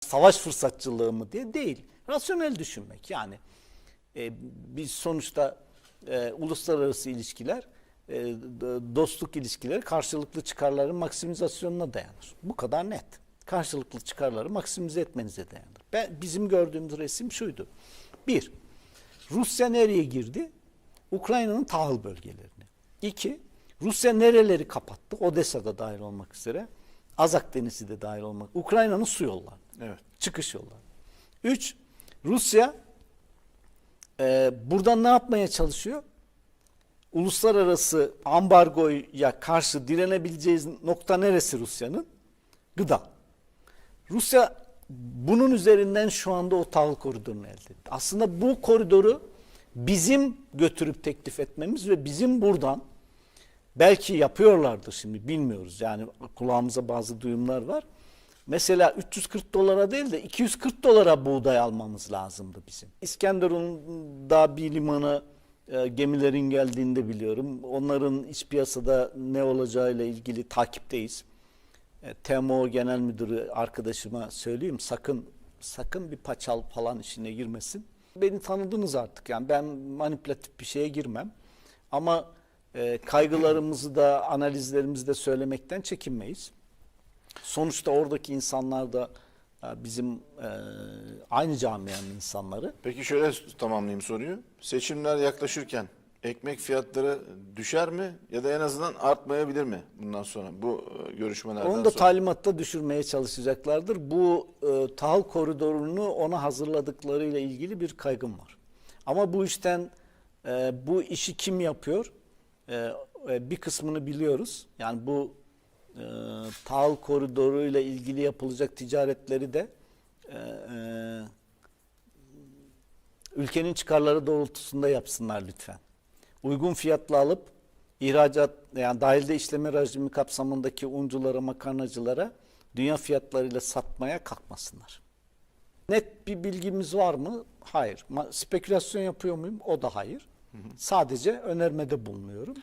savaş fırsatçılığı mı diye değil. Rasyonel düşünmek yani. E, biz sonuçta e, uluslararası ilişkiler, e, dostluk ilişkileri karşılıklı çıkarların maksimizasyonuna dayanır. Bu kadar net. Karşılıklı çıkarları maksimize etmenize dayanır. Ben, bizim gördüğümüz resim şuydu. Bir, Rusya nereye girdi? Ukrayna'nın tahıl bölgelerini. İki, Rusya nereleri kapattı? Odessa'da dahil olmak üzere. Azak Denizi de dahil olmak. Ukrayna'nın su yolları. Evet. Çıkış yolları. Üç, Rusya e, buradan ne yapmaya çalışıyor? Uluslararası ambargoya karşı direnebileceğiz nokta neresi Rusya'nın? Gıda. Rusya bunun üzerinden şu anda o tahıl koridorunu elde etti. Aslında bu koridoru bizim götürüp teklif etmemiz ve bizim buradan belki yapıyorlardır şimdi bilmiyoruz. Yani kulağımıza bazı duyumlar var. Mesela 340 dolara değil de 240 dolara buğday almamız lazımdı bizim. İskenderun'da bir limana e, gemilerin geldiğini de biliyorum. Onların iç piyasada ne olacağıyla ilgili takipteyiz. E, TMO Genel Müdürü arkadaşıma söyleyeyim sakın sakın bir paçal falan işine girmesin. Beni tanıdınız artık yani ben manipülatif bir şeye girmem. Ama e, kaygılarımızı da analizlerimizi de söylemekten çekinmeyiz. Sonuçta oradaki insanlar da e, bizim e, aynı camianın insanları. Peki şöyle tamamlayayım soruyu. Seçimler yaklaşırken ekmek fiyatları düşer mi ya da en azından artmayabilir mi bundan sonra bu e, görüşmelerden Onu da sonra? talimatta düşürmeye çalışacaklardır. Bu e, tahıl koridorunu ona hazırladıklarıyla ilgili bir kaygım var. Ama bu işten e, bu işi kim yapıyor? E, e, bir kısmını biliyoruz. Yani bu e, tahıl koridoruyla ilgili yapılacak ticaretleri de e, e, ülkenin çıkarları doğrultusunda yapsınlar lütfen. Uygun fiyatla alıp ihracat yani dahilde işleme rejimi kapsamındaki unculara, makarnacılara dünya fiyatlarıyla satmaya kalkmasınlar. Net bir bilgimiz var mı? Hayır. Spekülasyon yapıyor muyum? O da hayır. Sadece önermede bulunuyorum.